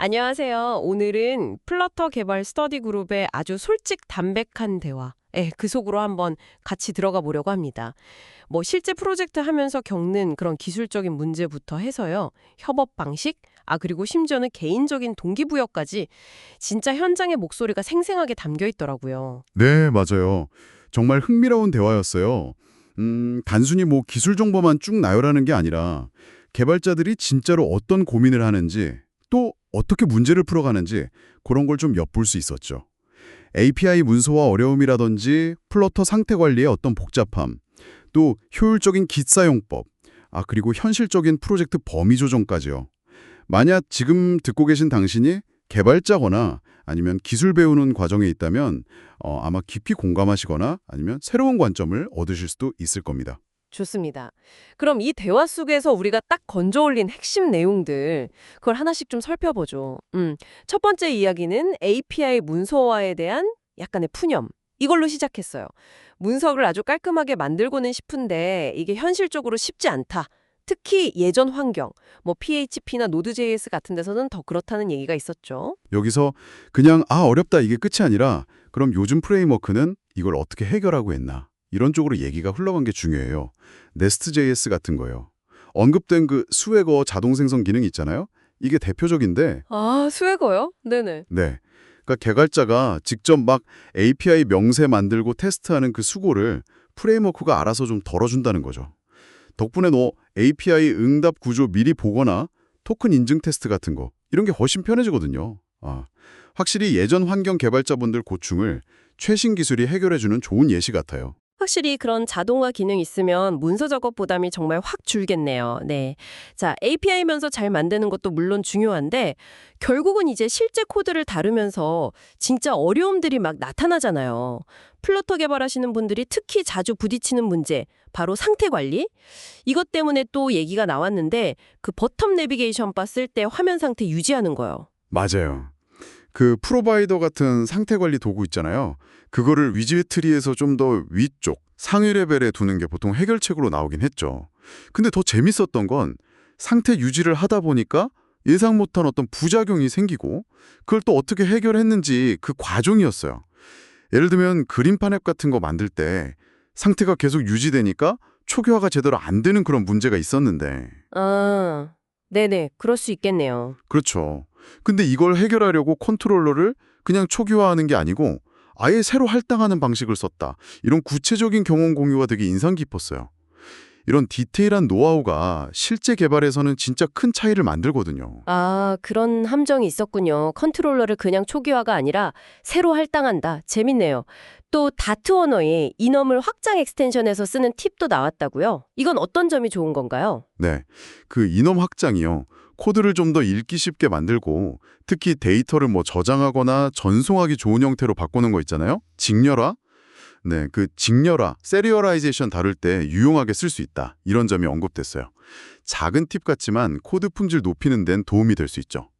안녕하세요. 오늘은 플러터 개발 스터디 그룹의 아주 솔직 담백한 대화. 예, 그 속으로 한번 같이 들어가 보려고 합니다. 뭐 실제 프로젝트 하면서 겪는 그런 기술적인 문제부터 해서요. 협업 방식, 아 그리고 심지어는 개인적인 동기부여까지 진짜 현장의 목소리가 생생하게 담겨 있더라고요. 네, 맞아요. 정말 흥미로운 대화였어요. 음, 단순히 뭐 기술 정보만 쭉 나열하는 게 아니라 개발자들이 진짜로 어떤 고민을 하는지 또 어떻게 문제를 풀어가는지 그런 걸 좀 엿볼 수 있었죠. API 문서화 어려움이라든지 플러터 상태 관리의 어떤 복잡함, 또 효율적인 깃 사용법, 아 그리고 현실적인 프로젝트 범위 조정까지요. 만약 지금 듣고 계신 당신이 개발자거나 아니면 기술 배우는 과정에 있다면 어, 아마 깊이 공감하시거나 아니면 새로운 관점을 얻으실 수도 있을 겁니다. 좋습니다. 그럼 이 대화 속에서 우리가 딱 건져 올린 핵심 내용들, 그걸 하나씩 좀 살펴보죠. 음, 첫 번째 이야기는 API 문서화에 대한 약간의 푸념. 이걸로 시작했어요. 문서를 아주 깔끔하게 만들고는 싶은데 이게 현실적으로 쉽지 않다. 특히 예전 환경, 뭐 PHP나 Node.js 같은 데서는 더 그렇다는 얘기가 있었죠. 여기서 그냥 아 어렵다 이게 끝이 아니라 그럼 요즘 프레임워크는 이걸 어떻게 해결하고 있나 이런 쪽으로 얘기가 흘러간 게 중요해요. Nest.js 같은 거요. 언급된 그 스웨거 자동 생성 기능 있잖아요. 이게 대표적인데 아, 스웨거요? 네네. 네. 그러니까 개발자가 직접 막 API 명세 만들고 테스트하는 그 수고를 프레임워크가 알아서 좀 덜어준다는 거죠. 덕분에 너 API 응답 구조 미리 보거나 토큰 인증 테스트 같은 거 이런 게 훨씬 편해지거든요. 아, 확실히 예전 환경 개발자분들 고충을 최신 기술이 해결해주는 좋은 예시 같아요. 확실히 그런 자동화 기능 있으면 문서 작업 부담이 정말 확 줄겠네요. 네. 자, API면서 잘 만드는 것도 물론 중요한데 결국은 이제 실제 코드를 다루면서 진짜 어려움들이 막 나타나잖아요. 플러터 개발하시는 분들이 특히 자주 부딪히는 문제, 바로 상태 관리? 이것 때문에 또 얘기가 나왔는데 그 버텀 내비게이션 바쓸때 화면 상태 유지하는 거요. 맞아요. 그 프로바이더 같은 상태 관리 도구 있잖아요. 그거를 위젯 트리에서 좀 더 위쪽, 상위 레벨에 두는 게 보통 해결책으로 나오긴 했죠. 근데 더 재밌었던 건 상태 유지를 하다 보니까 예상 못한 어떤 부작용이 생기고 그걸 또 어떻게 해결했는지 그 과정이었어요. 예를 들면 그림판 앱 같은 거 만들 때 상태가 계속 유지되니까 초기화가 제대로 안 되는 그런 문제가 있었는데 아, 네네. 그럴 수 있겠네요. 그렇죠. 근데 이걸 해결하려고 컨트롤러를 그냥 초기화하는 게 아니고 아예 새로 할당하는 방식을 썼다. 이런 구체적인 경험 공유가 되게 인상 깊었어요. 이런 디테일한 노하우가 실제 개발에서는 진짜 큰 차이를 만들거든요. 아, 그런 함정이 있었군요. 컨트롤러를 그냥 초기화가 아니라 새로 할당한다. 재밌네요. 또 다트 언어에 이넘을 확장 엑스텐션에서 쓰는 팁도 나왔다고요. 이건 어떤 점이 좋은 건가요? 네. 그 이놈 확장이요. 코드를 좀 더 읽기 쉽게 만들고 특히 데이터를 뭐 저장하거나 전송하기 좋은 형태로 바꾸는 거 있잖아요. 직렬화? 네, 그 직렬화, 세리얼라이제이션 다룰 때 유용하게 쓸 수 있다. 이런 점이 언급됐어요. 작은 팁 같지만 코드 품질 높이는 데는 도움이 될 수 있죠.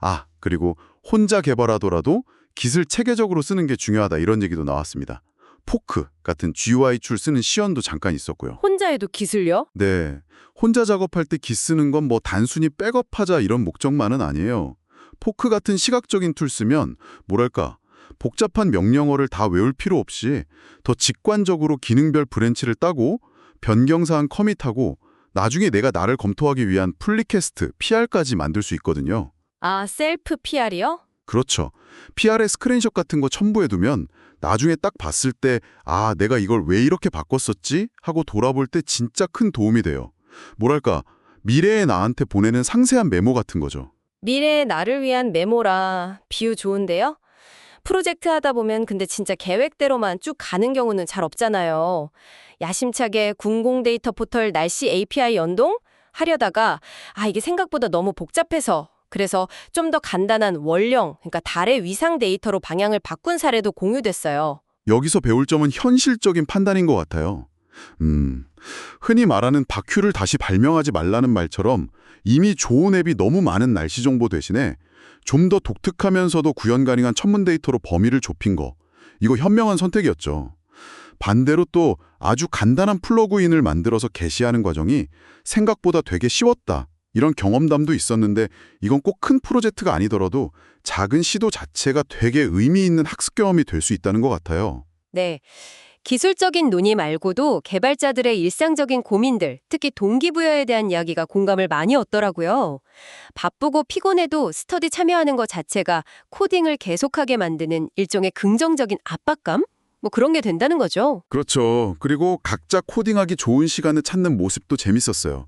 아, 그리고 혼자 개발하더라도 기술 체계적으로 쓰는 게 중요하다. 이런 얘기도 나왔습니다. 포크 같은 GUI 툴 쓰는 시연도 잠깐 있었고요. 혼자 해도 기술요? 네. 혼자 작업할 때 기 쓰는 건 뭐 단순히 백업하자 이런 목적만은 아니에요. 포크 같은 시각적인 툴 쓰면 뭐랄까 복잡한 명령어를 다 외울 필요 없이 더 직관적으로 기능별 브랜치를 따고 변경사항 커밋하고 나중에 내가 나를 검토하기 위한 플리캐스트, PR까지 만들 수 있거든요. 아, 셀프 PR이요? 그렇죠. PR의 스크린샷 같은 거 첨부해두면 나중에 딱 봤을 때 아, 내가 이걸 왜 이렇게 바꿨었지? 하고 돌아볼 때 진짜 큰 도움이 돼요. 뭐랄까, 미래의 나한테 보내는 상세한 메모 같은 거죠. 미래의 나를 위한 메모라 비유 좋은데요? 프로젝트 하다 보면 근데 진짜 계획대로만 쭉 가는 경우는 잘 없잖아요. 야심차게 궁공 데이터 포털 날씨 API 연동 하려다가 아 이게 생각보다 너무 복잡해서 그래서 좀 더 간단한 원령 그러니까 달의 위상 데이터로 방향을 바꾼 사례도 공유됐어요. 여기서 배울 점은 현실적인 판단인 것 같아요. 음, 흔히 말하는 바퀴를 다시 발명하지 말라는 말처럼 이미 좋은 앱이 너무 많은 날씨 정보 대신에 좀 더 독특하면서도 구현 가능한 천문 데이터로 범위를 좁힌 거. 이거 현명한 선택이었죠. 반대로 또 아주 간단한 플러그인을 만들어서 게시하는 과정이 생각보다 되게 쉬웠다. 이런 경험담도 있었는데 이건 꼭 큰 프로젝트가 아니더라도 작은 시도 자체가 되게 의미 있는 학습 경험이 될 수 있다는 것 같아요. 네. 기술적인 논의 말고도 개발자들의 일상적인 고민들, 특히 동기부여에 대한 이야기가 공감을 많이 얻더라고요. 바쁘고 피곤해도 스터디 참여하는 것 자체가 코딩을 계속하게 만드는 일종의 긍정적인 압박감? 뭐 그런 게 된다는 거죠. 그렇죠. 그리고 각자 코딩하기 좋은 시간을 찾는 모습도 재밌었어요.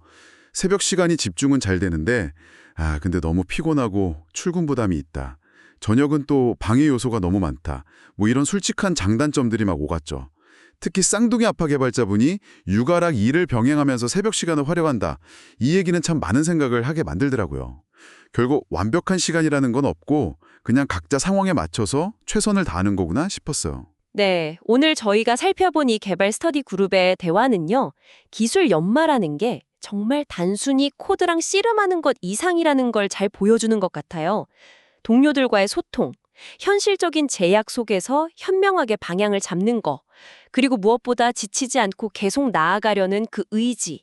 새벽 시간이 집중은 잘 되는데 아 근데 너무 피곤하고 출근 부담이 있다. 저녁은 또 방해 요소가 너무 많다. 뭐 이런 솔직한 장단점들이 막 오갔죠. 특히 쌍둥이 아파 개발자분이 육아랑 일을 병행하면서 새벽 시간을 활용한다. 이 얘기는 참 많은 생각을 하게 만들더라고요. 결국 완벽한 시간이라는 건 없고 그냥 각자 상황에 맞춰서 최선을 다하는 거구나 싶었어요. 네, 오늘 저희가 살펴본 이 개발 스터디 그룹의 대화는요, 기술 연마라는 게 정말 단순히 코드랑 씨름하는 것 이상이라는 걸 잘 보여주는 것 같아요. 동료들과의 소통, 현실적인 제약 속에서 현명하게 방향을 잡는 거, 그리고 무엇보다 지치지 않고 계속 나아가려는 그 의지.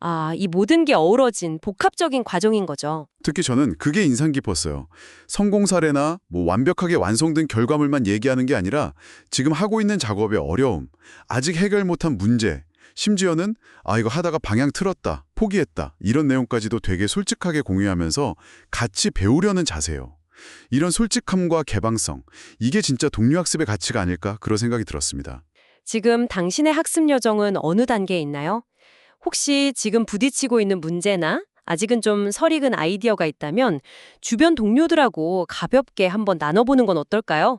아, 이 모든 게 어우러진 복합적인 과정인 거죠. 특히 저는 그게 인상 깊었어요. 성공 사례나 뭐 완벽하게 완성된 결과물만 얘기하는 게 아니라 지금 하고 있는 작업의 어려움, 아직 해결 못한 문제, 심지어는 아 이거 하다가 방향 틀었다, 포기했다 이런 내용까지도 되게 솔직하게 공유하면서 같이 배우려는 자세요. 이런 솔직함과 개방성, 이게 진짜 동료 학습의 가치가 아닐까 그런 생각이 들었습니다. 지금 당신의 학습 여정은 어느 단계에 있나요? 혹시 지금 부딪히고 있는 문제나 아직은 좀 설익은 아이디어가 있다면 주변 동료들하고 가볍게 한번 나눠보는 건 어떨까요?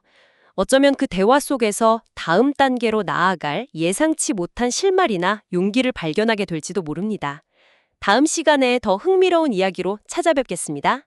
어쩌면 그 대화 속에서 다음 단계로 나아갈 예상치 못한 실마리나 용기를 발견하게 될지도 모릅니다. 다음 시간에 더 흥미로운 이야기로 찾아뵙겠습니다.